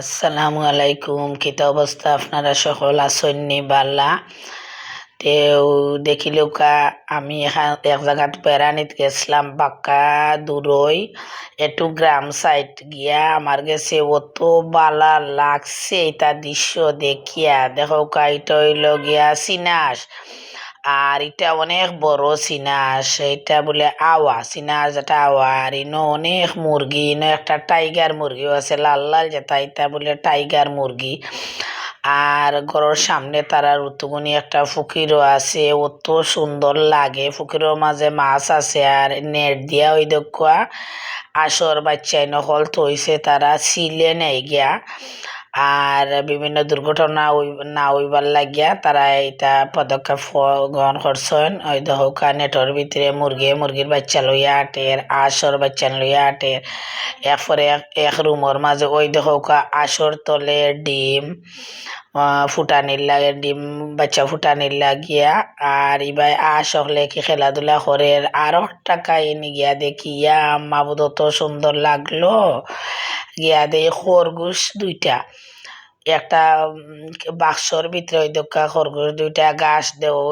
আসসালামু আলাইকুম। কিতা অবস্থা? আপনারা সকল আসন্নি বাল্লা। তেও দেখিলেও কা আমি এক জায়গাত বেড়ানিত গেছিলাম, বাক্কা দূরই। একটু গ্রাম সাইড গিয়া আমার গেছে, অত বালা লাগছে এটা দৃশ্য দেখিয়া। দেখো কা এটা হইল গিয়া সিনাস আর এটা অনেক বড় সিনাস, এটা বলে আওয়া, সিনাস যেটা আওয়া, আর ইনো অনেক মুরগি, ইনো একটা টাইগার মুরগিও আছে, লাল লাল যেটা, এটা বলে টাইগার মুরগি। আর ঘরের সামনে তারা ঋতুগুনি একটা ফুকিরও আছে, অত সুন্দর লাগে, ফুকিরের মাঝে মাছ আছে আর নেট দিয়া ওই দেখা আসর বাচ্চাই নকল থইছে, তারা সিলে নেই গিয়া। আর বিভিন্ন দুর্ঘটনা না হইবার লাগিয়া তারা এটা পদক্ষেপ গ্রহণ করছেন। ওই দহকা নেটর ভিতরে মুরগি, মুরগির বাচ্চা লইয়া আটের আসর বাচ্চা লইয়া আটের এরপরে এক রুমের মাঝে ওই দহকা আসর তলে ডিম ফুটানির লাগে, ডিম বাচ্চা ফুটানির লাগিয়া, আর ইবাই আস হলে কি খেলাধুলা করে, আর টাকা এনে গিয়া দেখি ইয়া আম্মা বোধ সুন্দর লাগল। গিয়া দে খরগোশ দুইটা। একটা বাক্সর ভিতরে ওই দক্ষা খরগোশ দুইটা গাছ দেওয়া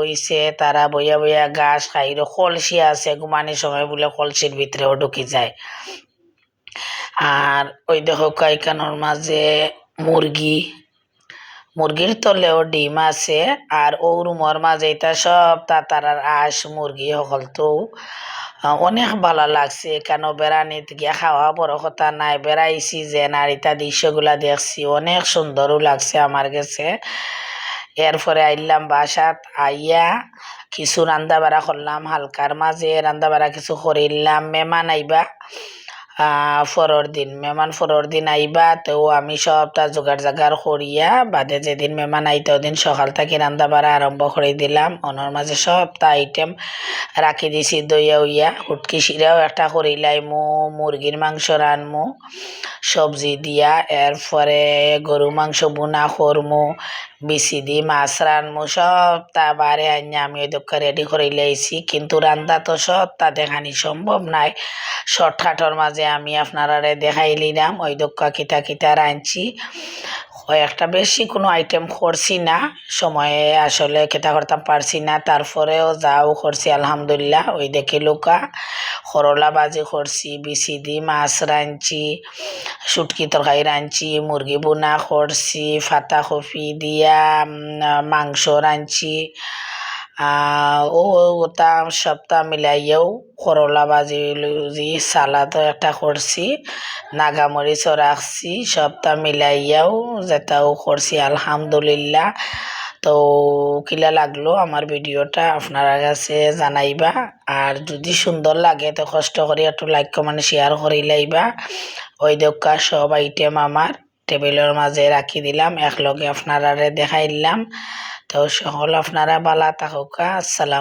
তারা বইয়া বইয়া গাছ খাইর কলসি আছে, ঘুমানির সময় বলে কলসির ভিতরেও ঢুকি যায়। আর ওই দেখো কাইকানোর মাঝে মুরগি। মুরগির তলেও ডিম আছে, আর ও রুমর মাঝে এটা সব তাতার আস মুরগি সকল তো অনেক ভালো লাগছে, কেন বেড়ানিত গিয়া খাওয়া বড় কথা নাই। বেড়াইছি যে আর ইতা দৃশ্যগুলা দেখছি, অনেক সুন্দরও লাগছে আমার কাছে। এরপরে আইলাম বাসাত, আইয়া কিছু রান্দা বাড়া করলাম, হালকার মাঝে রান্দা বাড়া কিছু করিলাম মেমান আইবা। ফরর দিন, মেহমান ফরর দিন আইবা তো আমি সব তার জোগাড় জাগার করিয়া বাদে যেদিন মেহমান আইতে ওদিন সকাল থেকে রান্না বাড়া আরম্ভ করে দিলাম। ওনার মাঝে সব তা আইটেম রাখি দিছি দইয়া উইয়া হুটকি শিরাও একটা করিলাই মো মুরগির মাংস রানমু সবজি দিয়া এরপরে গরু মাংস বুনা করমু বিসি দি মাছ রানমু সব তা বারে আনিয়া আমি ওই দক্ষ রেডি করে লাইছি কিন্তু রান্দা তো সব তা দেখানি সম্ভব নাই। শর্টকাটর মাঝে আমি আপনারা দেখাই নিলাম, ওই দক্ষ কিতা কিতা রাঁধছি। একটা বেশি কোনো আইটেম করছি না, সময়ে আসলে খেতা করতাম পারছি না। তারপরেও যাও করছি, আলহামদুলিল্লাহ। ওই দেখি লুকা, করলা বাজি করছি বিচি দি মাছ রাঁধছি, শুটকি তরকারি রাঁধছি, মুরগি বোনা করছি, ফাতা কফি দিয়া মাংস রাঁধছি। ও ওটা সপ্তাহ মিলাইয়াও করলা বাজি সালাদও একটা করছি, নাগামরিচও রাখছি সবটা মিলাইয়াও যেটাও করছি, আলহামদুলিল্লাহ। তো কিলা লাগল আমার ভিডিওটা, আপনারা কাছে জানাইবা, আর যদি সুন্দর লাগে তো কষ্ট করে একটু লাইক কমেন্ট শেয়ার করে লাইবা। ওই দোকা সব আইটেম আমার। টেবিলের মাঝে রাখি দিলাম একলগে আপনারা দেখাইলাম তো সকল আপনারা বালা থাকুকা আসসালাম।